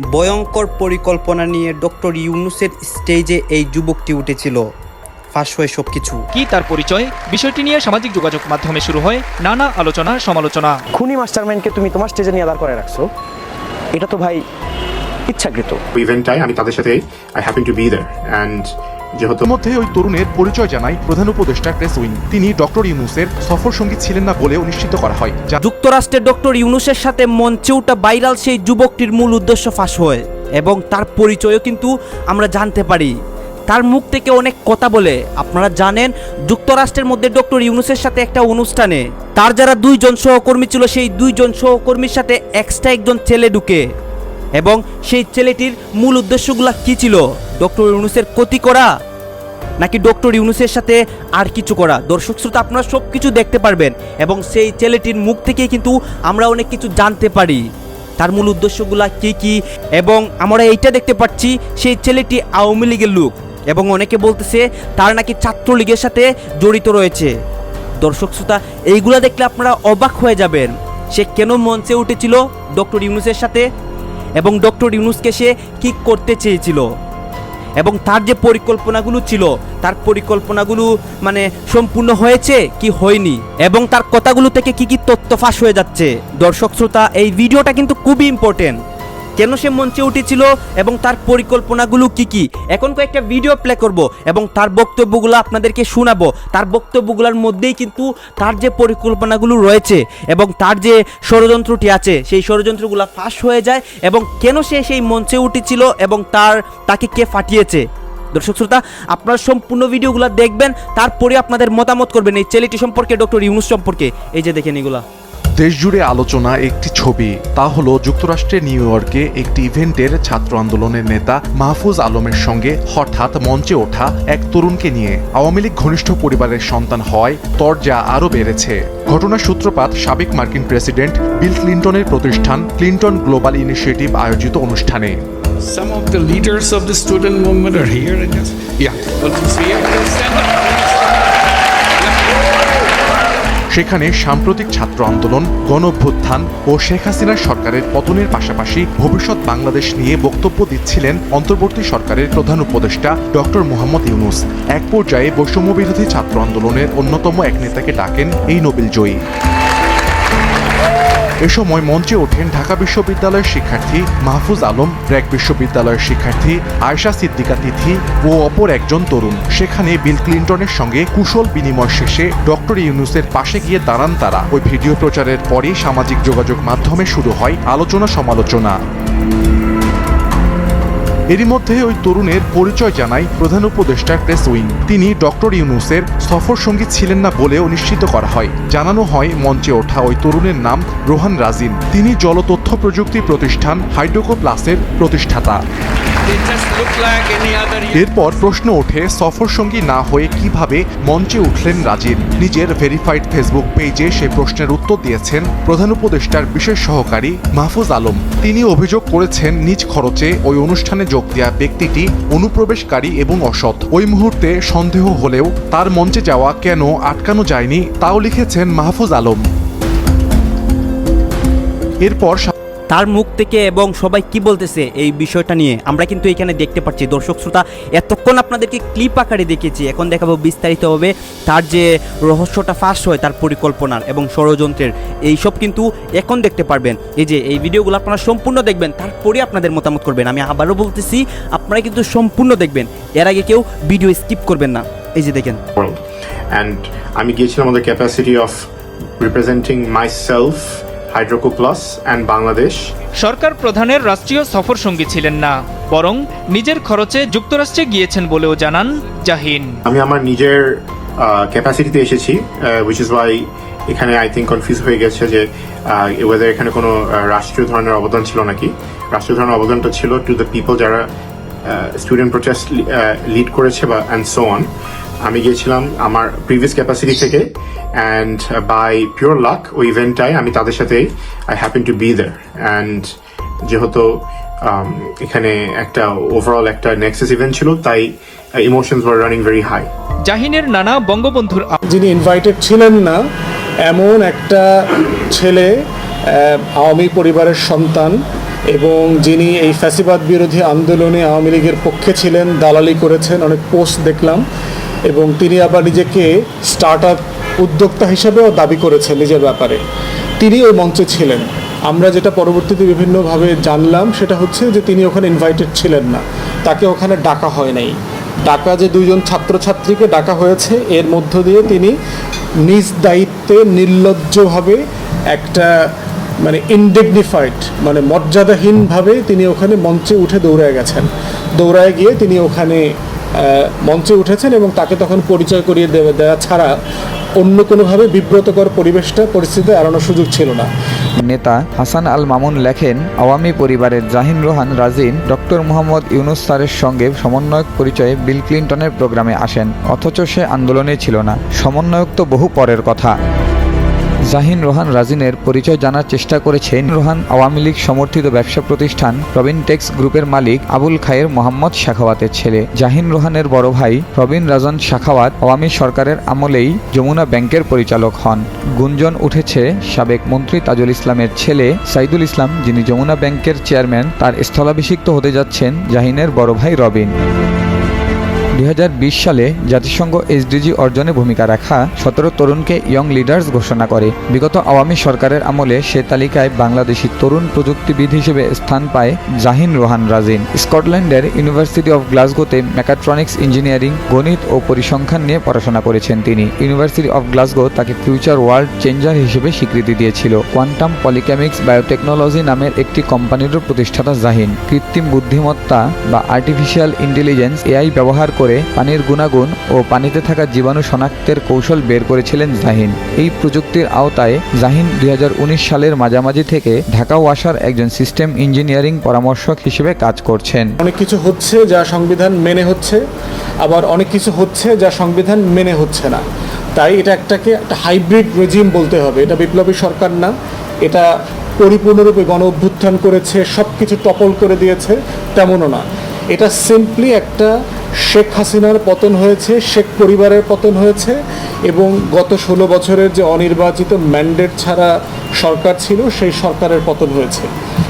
ভয়ঙ্কর পরিকল্পনা নিয়ে ডক্টর ইউনুসের স্টেজে এই যুবকটি উঠেছিল। ফাঁস হয়ে সব কিছু কি তার পরিচয়? বিষয়টি নিয়ে সামাজিক যোগাযোগ মাধ্যমে শুরু হয় নানা আলোচনা সমালোচনা। খুনি মাস্টারম্যানকে তুমি তোমার স্টেজে নিয়ে আদার করে রাখছো? এটা তো ভাই ইচ্ছাকৃত। ইভেন্টটাই আমি তাদের সাথে I happen to be there and যেহেতু মধ্যে ওই তরুণের পরিচয় জানায় প্রধান উপদেষ্টা ক্রেস উইং। তিনি ডক্টর ইউনুসের সফর সঙ্গী ছিলেন না বলেও নিশ্চিত করা হয়। যা যুক্তরাষ্ট্রের ডক্টর ইউনুসের সাথে মঞ্চে ওঠা ভাইরাল সেই যুবকটির মূল উদ্দেশ্য ফাঁস হয় এবং তার পরিচয়ও কিন্তু আমরা জানতে পারি। তার মুখ থেকে অনেক কথা বলে। আপনারা জানেন যুক্তরাষ্ট্রের মধ্যে ডক্টর ইউনুসের সাথে একটা অনুষ্ঠানে। তার যারা দুইজন সহকর্মী ছিল সেই দুইজন সহকর্মীর সাথে এক্সট্রা একজন ছেলে ঢুকে। এবং সেই ছেলেটির মূল উদ্দেশ্যগুলো কি ছিল? ডক্টর ইউনুসের ক্ষতি করা নাকি ডক্টর ইউনুসের সাথে আর কিছু করা? দর্শক শ্রোতা, আপনারা সব কিছু দেখতে পারবেন এবং সেই ছেলেটির মুখ থেকে কিন্তু আমরা অনেক কিছু জানতে পারি। তার মূল উদ্দেশ্যগুলা কি কি? এবং আমরা এইটা দেখতে পাচ্ছি, সেই ছেলেটি আওয়ামী লীগের লোক এবং অনেকে বলতেছে তার নাকি ছাত্রলীগের সাথে জড়িত রয়েছে। দর্শক শ্রোতা, এইগুলা দেখলে আপনারা অবাক হয়ে যাবেন। সে কেন মঞ্চে উঠেছিল ডক্টর ইউনুসের সাথে? এবং ডক্টর ইউনুসকে সে কি করতে চেয়েছিল। এবং তার যে পরিকল্পনাগুলো ছিল, তার পরিকল্পনাগুলো মানে সম্পূর্ণ হয়েছে কি হয়নি? এবং তার কথাগুলো থেকে কি কি তথ্য ফাঁস হয়ে যাচ্ছে? দর্শক শ্রোতা, এই ভিডিওটা কিন্তু খুবই ইম্পর্টেন্ট কেন সে মঞ্চে উঠেছিল এবং তার পরিকল্পনাগুলো কি কি? এখন কয়েকটা ভিডিও প্লে করব এবং তার বক্তব্যগুলো আপনাদেরকে শোনাবো। তার বক্তব্যগুলোর মধ্যেই কিন্তু তার যে পরিকল্পনাগুলো রয়েছে এবং তার যে ষড়যন্ত্রটি আছে, সেই ষড়যন্ত্রগুলো ফাঁস হয়ে যায় এবং কেন সে সেই মঞ্চে উঠেছিল এবং তার, তাকে কে ফাটিয়েছে? দর্শক শ্রোতা, আপনারা সম্পূর্ণ ভিডিওগুলো দেখবেন, তারপরে আপনাদের মতামত করবেন এই ছেলেটি সম্পর্কে ডক্টর ইউনুস সম্পর্কে। এই যে দেখেন এগুলা। দেশ জুড়ে আলোচনা একটি ছবি তা হলো যুক্তরাষ্ট্রের নিউ ইয়র্কে একটি ইভেন্টের ছাত্র আন্দোলনের নেতা মাহফুজ আলমের সঙ্গে হঠাৎ মঞ্চে ওঠা এক তরুণকে নিয়ে আওয়ামী লীগ ঘনিষ্ঠ পরিবারের সন্তান হওয়ায় তরজা আরও বেড়েছে ঘটনার সূত্রপাত সাবেক মার্কিন প্রেসিডেন্ট বিল ক্লিন্টনের প্রতিষ্ঠান ক্লিন্টন গ্লোবাল ইনিশিয়েটিভ আয়োজিত অনুষ্ঠানে Some of the leaders of the student movement are here. Yeah. Well, please stand up. সেখানে সাম্প্রতিক ছাত্র আন্দোলন, গণভ্যুত্থান ও শেখ হাসিনার সরকারের পতনের পাশাপাশি ভবিষ্যৎ বাংলাদেশ নিয়ে বক্তব্য দিচ্ছিলেন অন্তর্বর্তী সরকারের প্রধান উপদেষ্টা ডক্টর মোহাম্মদ ইউনুস। এক পর্যায়ে বৈষম্যবিরোধী ছাত্র আন্দোলনের অন্যতম এক নেতাকে ডাকেন এই নোবেল জয়ী এ সময় মঞ্চে ওঠেন ঢাকা বিশ্ববিদ্যালয়ের শিক্ষার্থী মাহফুজ আলম ব্র্যাক বিশ্ববিদ্যালয়ের শিক্ষার্থী আয়শা সিদ্দিকা তিথি ও অপর একজন তরুণ। সেখানে বিল ক্লিন্টনের সঙ্গে কুশল বিনিময় শেষে ডক্টর ইউনুসের পাশে গিয়ে দাঁড়ান তারা। ওই ভিডিও প্রচারের পরেই সামাজিক যোগাযোগ মাধ্যমে শুরু হয় আলোচনা সমালোচনা এরই মধ্যে ওই তরুণের পরিচয় জানায় প্রধান উপদেষ্টা ক্রেস উইং। তিনি ডক্টর ইউনুসের সফর সঙ্গী ছিলেন না বলেও নিশ্চিত করা হয়। জানানো হয়, মঞ্চে ওঠা ওই তরুণের নাম রোহান রাজিন। তিনি জলতথ্য প্রযুক্তি প্রতিষ্ঠান হাইড্রোকো প্লাসের প্রতিষ্ঠাতা। এরপর প্রশ্ন ওঠে সফর সঙ্গী না হয়ে কীভাবে মঞ্চে উঠলেন রাজিন নিজের ভেরিফাইড ফেসবুক পেজে সে প্রশ্নের উত্তর দিয়েছেন প্রধান উপদেষ্টার বিশেষ সহকারী মাহফুজ আলম। তিনি অভিযোগ করেছেন, নিজ খরচে ওই অনুষ্ঠানে যোগ দেওয়া ব্যক্তিটি অনুপ্রবেশকারী এবং অসৎ। ওই মুহূর্তে সন্দেহ হলেও তার মঞ্চে যাওয়া কেন আটকানো যায়নি, তাও লিখেছেন মাহফুজ আলম। এরপর তার মুখ থেকে এবং সবাই কি বলতেছে এই বিষয়টা নিয়ে? আমরা কিন্তু এখানে দেখতে পাচ্ছি, দর্শক শ্রোতা, এতক্ষণ আপনাদেরকে ক্লিপ আকারে দেখেছি। এখন দেখাবো বিস্তারিতভাবে তার যে রহস্যটা ফাঁস হয়, তার পরিকল্পনার এবং ষড়যন্ত্রের। এইসব কিন্তু এখন দেখতে পারবেন। এই যে, এই ভিডিওগুলো আপনারা সম্পূর্ণ দেখবেন, তারপরে আপনাদের মতামত করবেন। আমি আবারও বলতেছি, আপনারা কিন্তু সম্পূর্ণ দেখবেন। এর আগে কেউ ভিডিও স্কিপ করবেন না। এই যে দেখেন. And আমি গিয়েছিলাম আমাদের capacity of representing myself Hydroco plus and Bangladesh. সরকার প্রধানের রাষ্ট্রীয় সফর সঙ্গী ছিলেন না বরং নিজের খরচে যুক্তরাষ্ট্রে গিয়েছেন বলেও জানান জাহিন। আমি আমার নিজের ক্যাপাসিটিতে এসেছি উইচ ইজ ওয়াই এখানে আই থিঙ্ক কনফিউজ হয়ে গেছে যে ওয়েদার এখানে কোনো রাষ্ট্রীয় ধরনের অবদান ছিল নাকি। রাষ্ট্রীয় ধরনের অবদানটা ছিল টু দ্য পিপল যারা স্টুডেন্ট প্রোটেস্ট লিড করেছে বা অ্যান্ড সো অন আমি গিয়েছিলাম আমার প্রিভিয়াস ক্যাপাসিটি থেকে অ্যান্ড বাই পিওর লাক ওই ইভেন্টটায় আমি তাদের সাথে I happen to be there and যেহেতু um, এখানে একটা ওভারঅল একটা নেক্সাস ইভেন্ট ছিল তাই emotions were running very high জাহিনের নানা বঙ্গবন্ধুর যিনি ইনভাইটেড ছিলেন না এমন একটা ছেলে আওয়ামী পরিবারের সন্তান এবং যিনি এই ফ্যাসিবাদ বিরোধী আন্দোলনে আওয়ামী লীগের পক্ষে ছিলেন দালালি করেছেন অনেক পোস্ট দেখলাম। এবং তিনি আবার নিজেকে স্টার্ট আপ উদ্যোক্তা হিসেবেও দাবি করেছেন নিজের ব্যাপারে। তিনি ওই মঞ্চে ছিলেন। আমরা যেটা পরবর্তীতে বিভিন্নভাবে জানলাম সেটা হচ্ছে যে তিনি ওখানে ইনভাইটেড ছিলেন না। তাকে ওখানে ডাকা হয় নাই। ডাকা যে দুইজন ছাত্রছাত্রীকে ডাকা হয়েছে, এর মধ্য দিয়ে তিনি নিজ দায়িত্বে নির্লজ্জভাবে একটা মানে ইনডিগনিফাইড মানে মর্যাদাহীনভাবে তিনি ওখানে মঞ্চে উঠে দৌড়ায় গেছেন। দৌড়ায় গিয়ে তিনি ওখানে মঞ্চে উঠেছেন এবং তাকে তখন পরিচয় করিয়ে দেওয়া ছাড়া অন্য কোনোভাবে বিব্রতকর পরিবেশটা, পরিস্থিতি এড়ানোর সুযোগ ছিল না। নেতা হাসান আল মামুন লেখেন, আওয়ামী পরিবারের জাহিন রোহান রাজিন, ডক্টর মোহাম্মদ ইউনুস স্যারের সঙ্গে সমন্বয়ক পরিচয়ে বিল ক্লিন্টনের প্রোগ্রামে আসেন, অথচ সে আন্দোলনে ছিল না। সমন্বয়ক তো বহু পরের কথা। জাহিন রোহান রাজিনের পরিচয় জানার চেষ্টা করেছেন। রোহান আওয়ামী লীগ সমর্থিত ব্যবসা প্রতিষ্ঠান রবিন টেক্স গ্রুপের মালিক আবুল খায়ের মোহাম্মদ শাখাওয়াতের ছেলে। জাহিন রোহানের বড় ভাই রবিন রাজন শাখাওয়াত আওয়ামী সরকারের আমলেই যমুনা ব্যাংকের পরিচালক হন। গুঞ্জন উঠেছে সাবেক মন্ত্রী তাজুল ইসলামের ছেলে সাইদুল ইসলাম, যিনি যমুনা ব্যাংকের চেয়ারম্যান, তার স্থলাভিষিক্ত হতে যাচ্ছেন জাহিনের বড় ভাই রবিন। দুই হাজার বিশ সালে জাতিসংঘ এসডিজি অর্জনে ভূমিকা রাখা সতেরো তরুণকে ইয়ং লিডার্স ঘোষণা করে। বিগত আওয়ামী সরকারের আমলে সে তালিকায় বাংলাদেশি তরুণ প্রযুক্তিবিদ হিসেবে স্থান পায় জাহিন রোহান রাজিন। স্কটল্যান্ডের ইউনিভার্সিটি অফ গ্লাসগোতে মেকাট্রনিক্স ইঞ্জিনিয়ারিং গণিত ও পরিসংখ্যান নিয়ে পড়াশোনা করেছেন তিনি। ইউনিভার্সিটি অফ গ্লাসগো তাকে ফিউচার ওয়ার্ল্ড চেঞ্জার হিসেবে স্বীকৃতি দিয়েছিল। কোয়ান্টাম পলিকেমিক্স বায়োটেকনোলজি নামের একটি কোম্পানিরও প্রতিষ্ঠাতা জাহিন। কৃত্রিম বুদ্ধিমত্তা বা আর্টিফিশিয়াল ইন্টেলিজেন্স এআই ব্যবহার করে পানির গুণাগুণ ও পানিতে থাকা জীবাণু শনাক্তের কৌশল বের করেছিলেন জাহিন। এই প্রযুক্তির আওতায় জাহিন দু হাজার উনিশ সালের মাঝামাঝি থেকে ঢাকা ওয়াসার একজন সিস্টেম ইঞ্জিনিয়ারিং পরামর্শক হিসেবে কাজ করছেন। অনেক কিছু হচ্ছে যা সংবিধান মেনে হচ্ছে, আবার অনেক কিছু হচ্ছে যা সংবিধান মেনে হচ্ছে না। তাই এটা একটাকে একটা হাইব্রিড রেজিম বলতে হবে। এটা বিপ্লবী সরকার না, এটা পরিপূর্ণরূপে গণ অভ্যুত্থান করেছে সব কিছু টপল করে দিয়েছে, তেমনও না। এটা সিম্পলি একটা শেখ হাসিনার পতন হয়েছে, শেখ পরিবারের পতন হয়েছে এবং গত ষোলো বছরের যে অনির্বাচিত ম্যান্ডেট ছাড়া সরকার ছিল, সেই সরকারের পতন হয়েছে।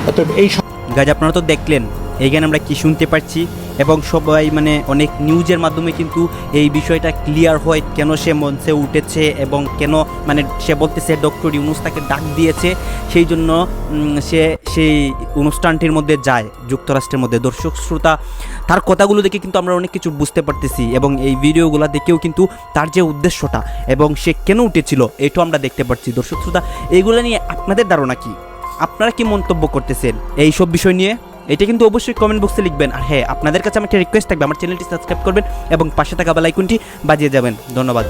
অতএব এই গাছ আপনারা তো দেখলেন এইখানে আমরা কি শুনতে পারছি এবং সবাই মানে অনেক নিউজের মাধ্যমে কিন্তু এই বিষয়টা ক্লিয়ার হয় কেন সে মঞ্চে উঠেছে এবং কেন মানে সে বলতেছে ডক্টর ইউনুস তাকে ডাক দিয়েছে। সেই জন্য সে সেই অনুষ্ঠানটির মধ্যে যায়, যুক্তরাষ্ট্রের মধ্যে। দর্শক, শ্রোতা, তার কথাগুলো দেখে কিন্তু আমরা অনেক কিছু বুঝতে পারতেছি এবং এই ভিডিওগুলো দেখেও কিন্তু তার যে উদ্দেশ্যটা এবং সে কেন উঠেছিল, এটাও আমরা দেখতে পাচ্ছি। দর্শক, শ্রোতা এইগুলো নিয়ে আপনাদের ধারণা কি? আপনারা কি মন্তব্য করতেছেন এই সব বিষয় নিয়ে? এটা কিন্তু অবশ্যই কমেন্ট বক্সে লিখবেন। আর হ্যাঁ আপনাদের কাছে আমার একটা রিকোয়েস্ট থাকবে, আমার চ্যানেলটি সাবস্ক্রাইব করবেন এবং পাশে থাকা বেলাইকনটি বাজিয়ে যাবেন। ধন্যবাদ।